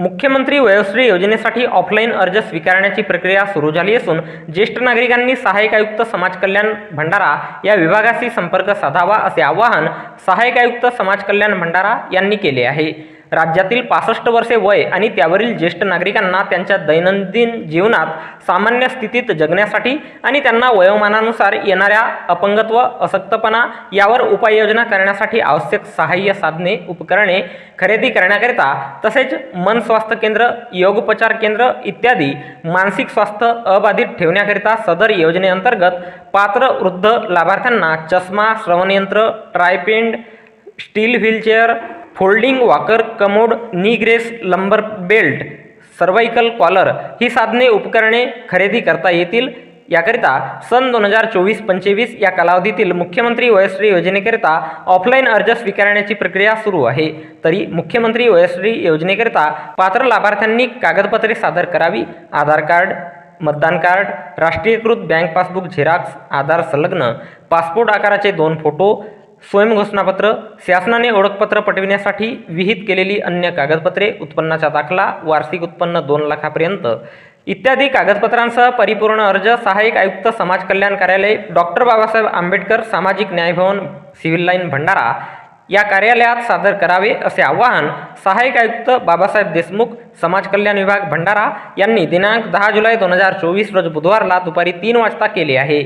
मुख्यमंत्री वयोश्री योजनेसाठी ऑफलाईन अर्ज स्वीकारण्याची प्रक्रिया सुरू झाली असून ज्येष्ठ नागरिकांनी सहाय्यक आयुक्त समाज कल्याण भंडारा या विभागाशी संपर्क साधावा असे आवाहन सहाय्यक आयुक्त समाज कल्याण भंडारा यांनी केले आहे. राज्यातील पासष्ट वर्षे वय आणि त्यावरील ज्येष्ठ नागरिकांना त्यांच्या दैनंदिन जीवनात सामान्य स्थितीत जगण्यासाठी आणि त्यांना वयोमानानुसार येणाऱ्या अपंगत्व असक्तपणा यावर उपाययोजना करण्यासाठी आवश्यक सहाय्य साधने उपकरणे खरेदी करण्याकरिता तसेच मन स्वास्थ्य केंद्र योगोपचार केंद्र इत्यादी मानसिक स्वास्थ्य अबाधित ठेवण्याकरिता सदर योजनेअंतर्गत पात्र वृद्ध लाभार्थ्यांना चष्मा श्रवणयंत्र tripod steel wheelchair folding walker commode knee brace lumbar belt cervical collar ही साधने उपकरणे खरेदी करता येतील. याकरिता सन दोन हजार चोवीस पंचवीस या कालावधीतील मुख्यमंत्री वयश्री योजनेकरिता ऑफलाईन अर्ज स्वीकारण्याची प्रक्रिया सुरू आहे. तरी मुख्यमंत्री वयश्री योजनेकरिता पात्र लाभार्थ्यांनी कागदपत्रे सादर करावी. आधार कार्ड मतदान कार्ड राष्ट्रीयकृत बँक पासबुक झेरॉक्स आधार संलग्न पासपोर्ट आकाराचे दोन फोटो स्वयंघोषणापत्र शासनाने ओळखपत्र पटविण्यासाठी विहित केलेली अन्य कागदपत्रे उत्पन्नाचा दाखला वार्षिक उत्पन्न दोन लाखापर्यंत. इत्यादी कागदपत्रांसह परिपूर्ण अर्ज सहाय्यक आयुक्त समाज कल्याण कार्यालय डॉक्टर बाबासाहेब आंबेडकर सामाजिक न्याय भवन सिव्हिल लाईन भंडारा या कार्यालयात सादर करावे असे आवाहन सहाय्यक आयुक्त बाबासाहेब देशमुख समाज कल्याण विभाग भंडारा यांनी दिनांक दहा जुलै दोन हजार चोवीस रोज बुधवारला दुपारी तीन वाजता केले आहे.